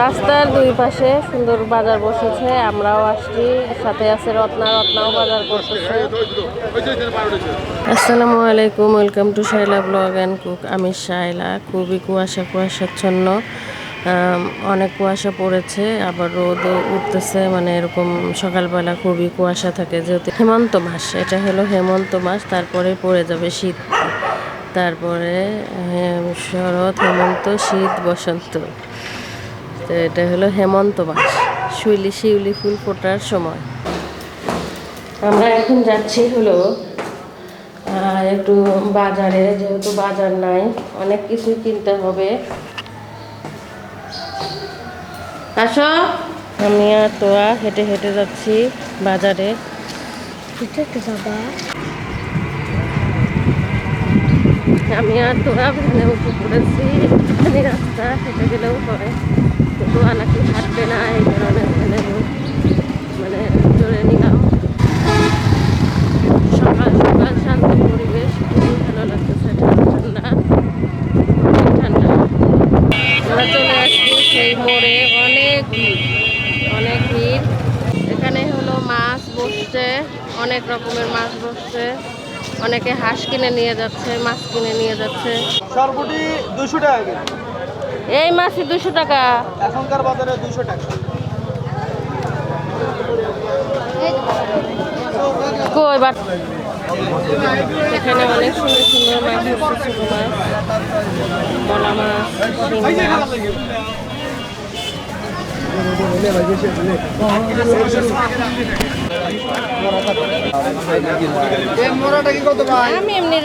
রাস্তার দুই পাশে সুন্দর বাজার বসেছে, আমরাও আসছি, সাথে আছে রত্না, রত্নাও বাজার করতেছে। আসসালামু আলাইকুম, welcome to Shaila blog and cook. আমি শাইলা, খুবই কুয়াশা কুয়াশাচ্ছন্ন। অনেক কুয়াশা পড়েছে, আবার রোদও উঠতেছে মানে এরকম সকালবেলা খুবই কুয়াশা থাকে, যেহেতু হেমন্ত মাস, এটা হলো হেমন্ত মাস, তারপরে পড়ে যাবে শীত, তারপরে শরৎ, হেমন্ত, শীত, বসন্ত, তো এটা হলো হেমন্ত মাস, শিউলি শিউলি ফুল ফোটার সময়। আমরা এখন যাচ্ছি হলো একটু বাজারে, যেহেতু বাজার নাই, অনেক কিছুই কিনতে হবে। আসো। আমি আর তোয়া হেঁটে হেঁটে যাচ্ছি বাজারে। বাবা। আমি আর তোরা ভ্যানে উঠে পড়েছি। এখানে রাস্তা হেঁটে গেলেও হয় কিন্তু নাকি হাঁটবে না, এই কারণে ভ্যানে মানে ধরে নিলাম। সকাল সকাল শান্ত পরিবেশ, খুবই ভালো লাগতেছে ঠান্ডা। ঠান্ডা। ঠান্ডা চলে আসছি সেই মোড়ে অনেক ভিড় অনেক ভিড়। এখানে হলো মাছ বসছে অনেক রকমের মাছ বসছে। অনেকে হাঁস কিনে নিয়ে যাচ্ছে মাছ কিনে নিয়ে যাচ্ছে। সরপুটি দুশো টাকা এই মাছই দুশো টাকা। এখনকার বাজারে দুশো টাকা। কই বাট এখানে অনেক সুন্দর সুন্দর মাছ হচ্ছে ছোট মাছ মলা মাছ। আমি এমনি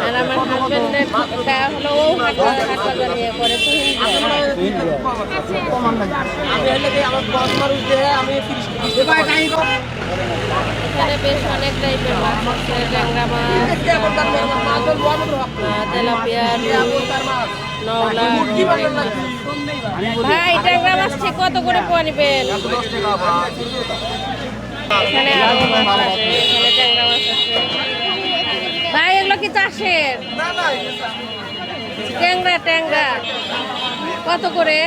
আর আমার হাজবেন্ডের হলো ও হাট বাজার নিয়ে করে তুহিন এখানে বেশ অনেক টাইপের মাছ আছে ট্যাংরা মাছ তেলাপিয়া নওলা ভাই ট্যাংরা মাছ ঠিক কত করে পোয়া নিবেন এখানে আরও মাছ আছে এখানে ট্যাংরা মাছ আছে। ভাই এগুলো কি চাষের? ট্যাংরা ট্যাংরা। কত করে?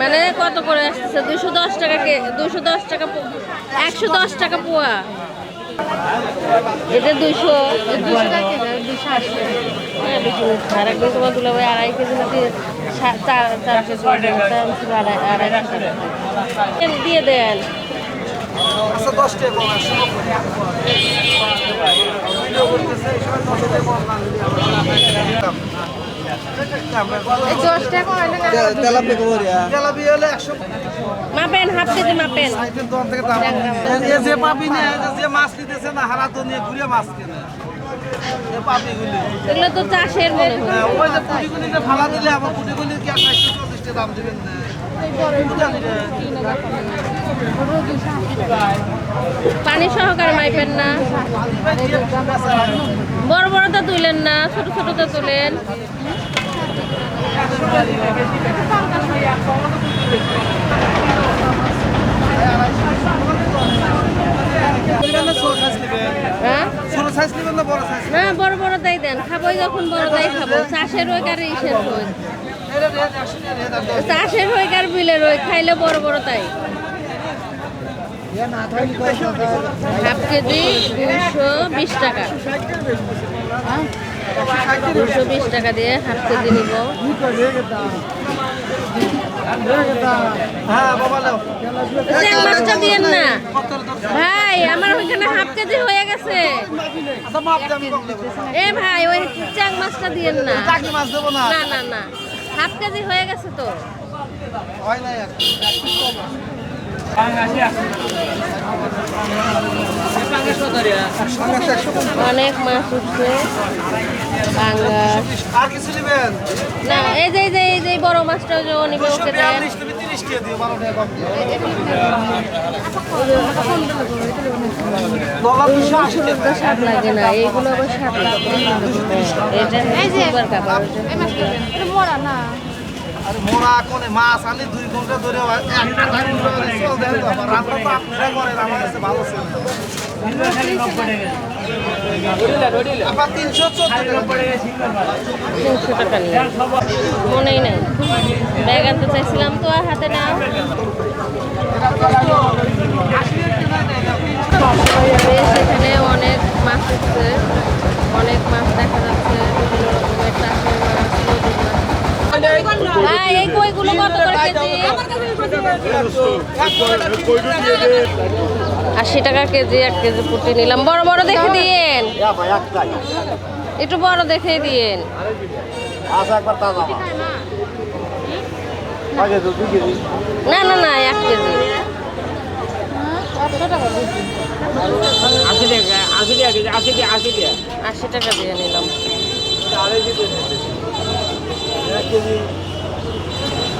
মানে কত করে আসতেছে? দুশো দশ টাকা কে দুশো দশ টাকা একশো দশ টাকা পোয়া। এটা দুশো দুশো আর আড়াই কেজি দিয়ে দেন? আচ্ছা সময় দশ টাকা কম না মাপেন হাফ কেজি মাপেন। যে পাবি যে মাছ নিতেছে না হারা তো নিয়ে ঘুরে মাছ কেনে। এ পাবি গুলি এগুলো তো চাষের মনে হয়। হ্যাঁ, ওই যে পুটি ফালা দিলে আমার পুটি কি আর একশো চল্লিশ দাম দিবেন না? পানি সহকারে মাইপেন না। বড় বড়টা তুলেন না ছোট ছোটটা তুলেন। হ্যাঁ? না বড় বড় বড়টাই দেন। খাবোই যখন বড়টাই খাব। চাষের আর ইসের দশ চাষের হোক আর বিলের হোক খাইলে বড় বড়টাই হাফ কেজি দুশো বিশ টাকা। দুশো বিশ টাকা দিয়ে হাফ কেজি নিব। ভাই, আমার ওইখানে হাফ কেজি হয়ে গেছে। এ ভাই, ওই চ্যাং মাছটা দিয়েন না। না না না। হাফ কেজি হয়ে গেছে তো। অনেক মাছ উঠছে না এই যে যে এই যে বড় মাছটা যে নিবে ওকে দেন স্বাদ লাগে না এইগুলো আবার স্বাদ লাগে এটা সুপার কাপড় আরে মোরা কোনে মাছ আনি দুই ঘণ্টা ধরে তো আপনারা আমার কাছে ভালো ছিল। মনেই নেই। ব্যাগ আনতে চাইছিলাম তো আর হাতে না এখানে অনেক মাছ উঠছে। অনেক মাছ দেখা যাচ্ছে বিভিন্ন রকমের চাষের মাছ নদীর মাছ হ্যাঁ এই কইগুলো কত করে কেজি? আশি টাকা কেজি এক কেজি পুটি নিলাম। বড় বড় দেখে দিয়েন। একটু বড় দেখে দিয়েন। না না না এক কেজি। আশি টাকা দিয়ে নিলাম।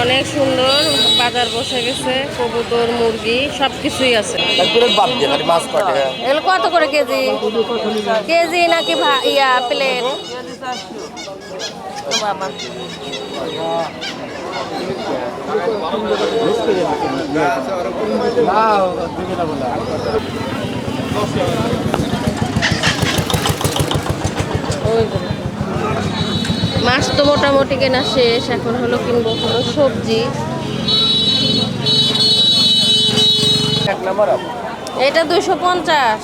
অনেক সুন্দর বাজার বসে গেছে কবুতর মুরগি সব কিছুই আছে এগুলো কত করে কেজি? কেজি নাকি ইয়া প্লেট ওই। মাছ তো মোটামুটি কেনা শেষ এখন হলো কিনবো হলো সবজি। এটা দুশো পঞ্চাশ।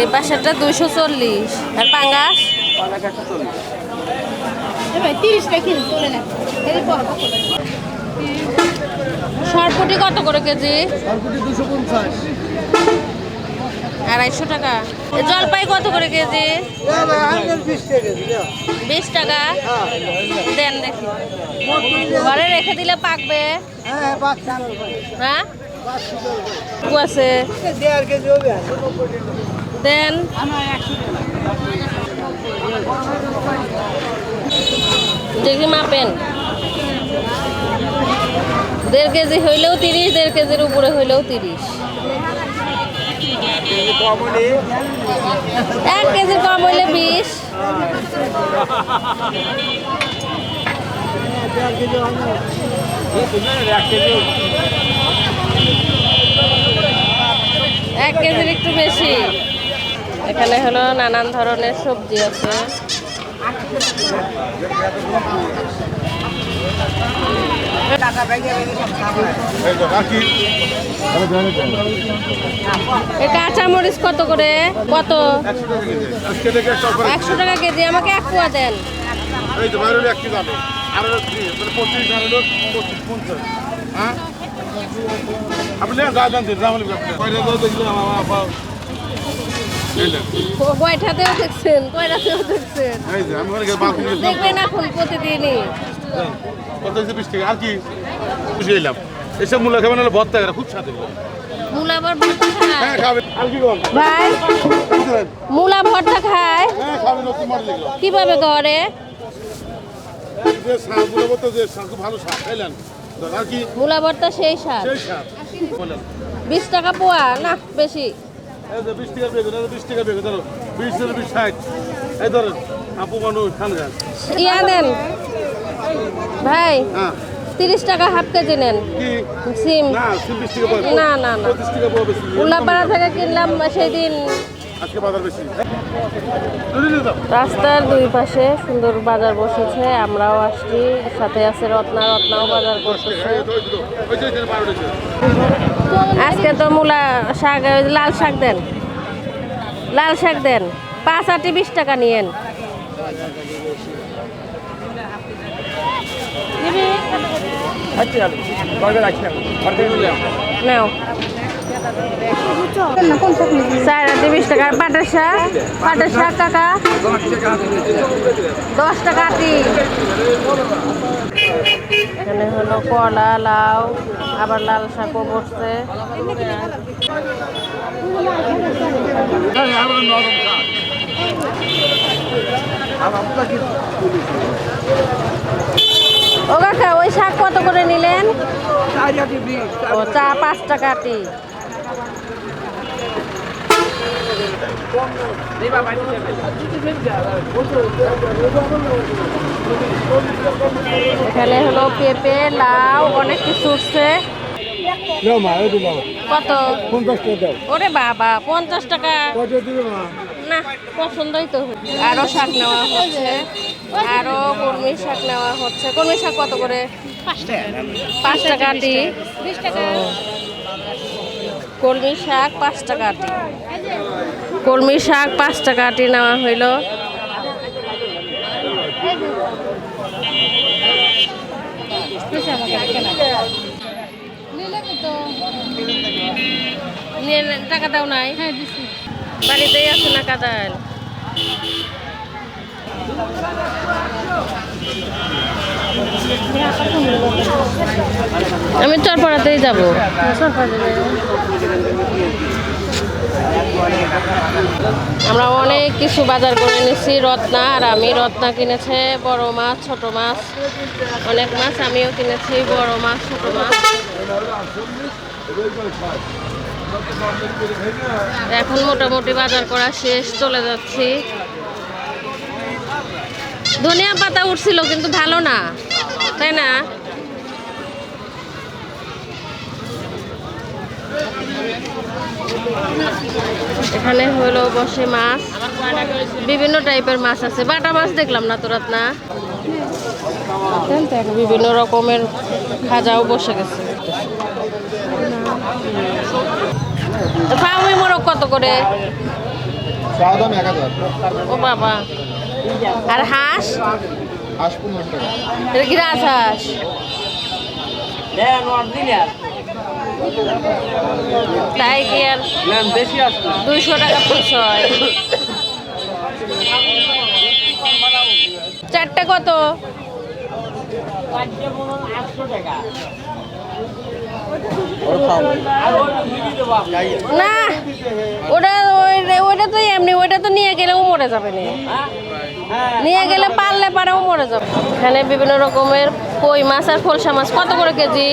এই পাশেরটা দুশো চল্লিশ। আর পাঙ্গাস? সরপুটি কত করে কেজি? দুশো পঞ্চাশ। আড়াইশো টাকা। জলপাই কত করে কেজি? বিশ টাকা। দেন দেখি। ঘরে রেখে দিলে পাকবে। হ্যাঁ? দেন। দেখি মাপেন। দেড় কেজি হইলেও তিরিশ, দেড় কেজির উপরে হইলেও তিরিশ। এক কেজি কম হইলে বিশ। এক কেজির একটু বেশি। এখানে হলো নানান ধরনের সবজি আছে। কাঁচা মরিচ কত করে? কত? একশো টাকা কেজি আমাকে এক কুয়া দেন। কয়টাতেও দেখছেন? কয়টাতেও দেখছেন। দেখবেন এখন প্রতিদিনই। কত বিশ টাকা। আর কি? খুশি এলাম এসব মূল্য খাবেন হলে ভর্তা খুব সাথে মূলা আবার ভর্তা হ্যাঁ ভাই মূলা ভর্তা খায়? হ্যাঁ কীভাবে করে? মূলা ভর্তা সেই স্বাদ। বিশ টাকা পোয়া? না বেশি। এই বিশ টাকা বেগুন এই যে বিশ টাকা বেগুন ধরো বিশ ধরো বিশ ষাট। এই ধরেন আপু মানুষ খান ইয়া দেন। ভাই হ্যাঁ। তিরিশ টাকা হাফ কেজি নেন। সিম। না না না উল্লাপাড়া থেকে কিনলাম সেই দিন আজকে বাজার বেশি। ধরে নিয়ে যাও। রাস্তার দুই পাশে সুন্দর বাজার বসেছে আমরাও আসছি। সাথে আছে রত্না রত্নাও বাজার করতেছে। রয়েছে। আজকে তো মূলা শাক ওই লাল শাক দেন। লাল শাক দেন। পাঁচ আটি বিশ টাকা নিয়েন। নাও। চার আটি বিশ টাকা। আর পাটের শাক? পাটের শাক, কাকা? দশ টাকা আটি। এখানে হলো কলা, লাউ, আবার লাল শাকও বসছে। ও কাকা, ওই কত করে নিলেন? ও চা পাঁচ টাকা আটি এখানে হলো পেঁপে লাউ অনেক কিছু উঠছে। কত। ওরে বাবা পঞ্চাশ টাকা। না পছন্দই তো আরও শাক নেওয়া হচ্ছে। আরও কর্মী শাক নেওয়া হচ্ছে। কর্মী শাক কত করে? পাঁচ টাকা আটি কলমি শাক পাঁচ টাকা আটি কলমি শাক পাঁচ টাকা আটি নেওয়া হইল। নিয়ে টাকা দাও নাই? বাড়িতেই আছে না কাদাল আমি চরপাড়াতেই যাব। আমরা অনেক কিছু বাজার করে নিছি রত্না আর আমি। রত্না কিনেছে বড় মাছ, ছোট মাছ। অনেক মাছ আমিও কিনেছি, বড় মাছ, ছোট মাছ। এখন মোটামুটি বাজার করা শেষ, চলে যাচ্ছি। ধনিয়া পাতা উঠছিল কিন্তু ভালো না তাই না? এখানে হলো বসে মাছ বিভিন্ন টাইপের মাছ আছে। বাটা মাছ দেখলাম না তোরাত না বিভিন্ন রকমের খাজাও বসে গেছে। ফাউমি মোরগ কত করে। ও বাবা। আর হাঁস? হাঁস। এটা কি রাজহাঁস তাই কি আর দুইশো টাকা পিস হয়। চারটে কত? না, ওটা ওই- ওইটা তো এমনি ওইটা তো নিয়ে গেলেও মরে যাবে না। নিয়ে গেলে পারলে পারেও মরে যাবে। এখানে বিভিন্ন রকমের কই মাছ আর খোলসা মাছ। কত করে কেজি?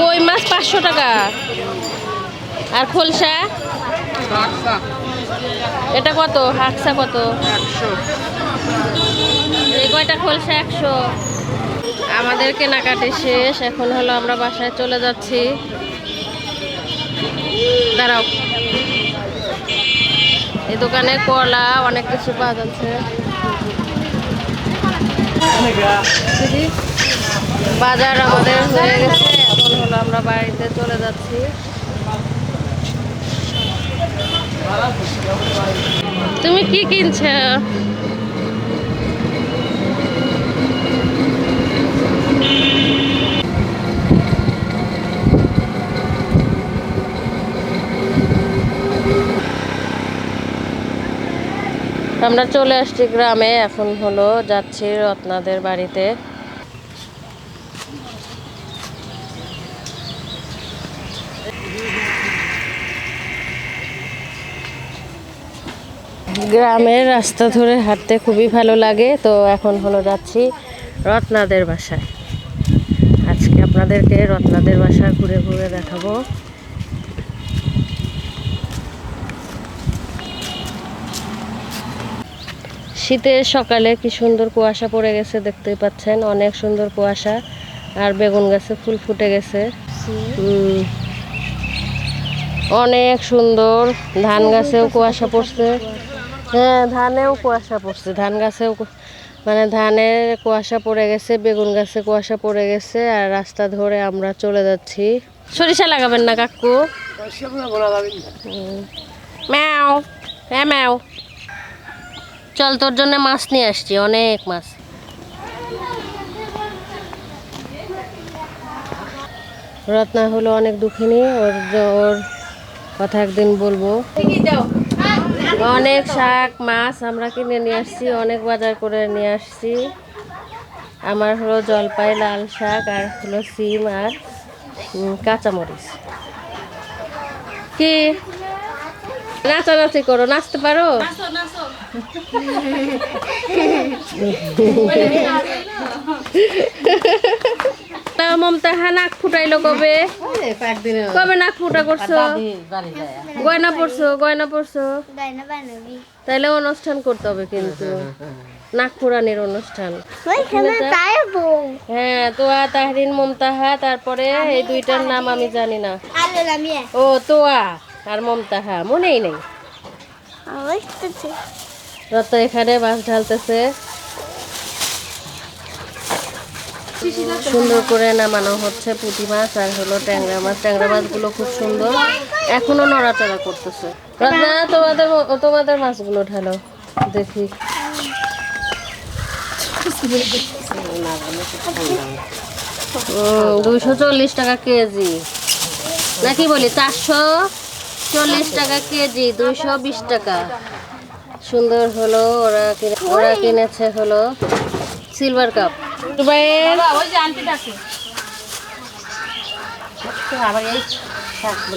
কই মাছ পাঁচশো টাকা। আর খোলসা? এটা কত? হাকসা কত? এই কয়টা খোলসা? একশো। আমাদের কেনাকাটি শেষ। এখন হলো আমরা বাসায় চলে যাচ্ছি। দাঁড়াও। এই দোকানে কলা, অনেক কিছু পাওয়া যাচ্ছে। বাজার আমাদের হয়ে গেছে, এখন হলো আমরা বাড়িতে চলে যাচ্ছি। তুমি কি কিনছো? আমরা চলে আসছি গ্রামে, এখন হলো যাচ্ছি রত্নাদের বাড়িতে। গ্রামের রাস্তা ধরে হাঁটতে খুবই ভালো লাগে, তো এখন হলো যাচ্ছি রত্নাদের বাসায়। আজকে আপনাদেরকে রত্নাদের বাসা ঘুরে ঘুরে দেখাবো। শীতের সকালে কি সুন্দর কুয়াশা পড়ে গেছে দেখতেই পাচ্ছেন অনেক সুন্দর কুয়াশা। আর বেগুন গাছে ফুল ফুটে গেছে। অনেক সুন্দর। ধান গাছেও কুয়াশা পড়ছে। হ্যাঁ ধানেও কুয়াশা পড়ছে। ধান গাছেও মানে ধানের কুয়াশা পড়ে গেছে বেগুন গাছে কুয়াশা পড়ে গেছে আর রাস্তা ধরে আমরা চলে যাচ্ছি। সরিষা লাগাবেন না কাকু। ম্যাও। হ্যাঁ ম্যাও। চল তোর জন্য মাছ নিয়ে আসছি, অনেক মাছ। রত্না হলো অনেক দুঃখিনী, ওর ওর কথা একদিন বলব। অনেক শাক, মাছ আমরা কিনে নিয়ে আসছি, অনেক বাজার করে নিয়ে আসছি। আমার হলো জলপাই, লাল শাক, আর হলো সিম আর কাঁচামরিচ। কি? নাচানাচি করো, নাচতে পারো? তা মমতা হ্যাঁ নাক ফুটাইলো কবে? কবে নাক ফুটা করছ? গয়না পড়ছো গয়না পড়ছো তাইলে অনুষ্ঠান করতে হবে কিন্তু। নাক অনুষ্ঠান। হ্যাঁ তোয়া তাহরিন মমতাহা তারপরে এই দুইটার নাম আমি জানি না। ও তোয়া আর মমতাহা মনেই নেই। রত এখানে মাছ ঢালতেছে। সুন্দর করে নামানো হচ্ছে পুঁটি মাছ আর হলো ট্যাংরা মাছ। ট্যাংরা মাছগুলো খুব সুন্দর। এখনও নড়াচড়া করতেছে। তোমাদের তোমাদের মাছগুলো ঢালো। দেখি। দুইশো চল্লিশ টাকা কেজি। নাকি বলি, চারশো চল্লিশ টাকা কেজি, দুইশো বিশ টাকা। সুন্দর হলো ওরা কিনে ওরা কিনেছে হলো সিলভার কাপ দুবাইয়ের আবার এই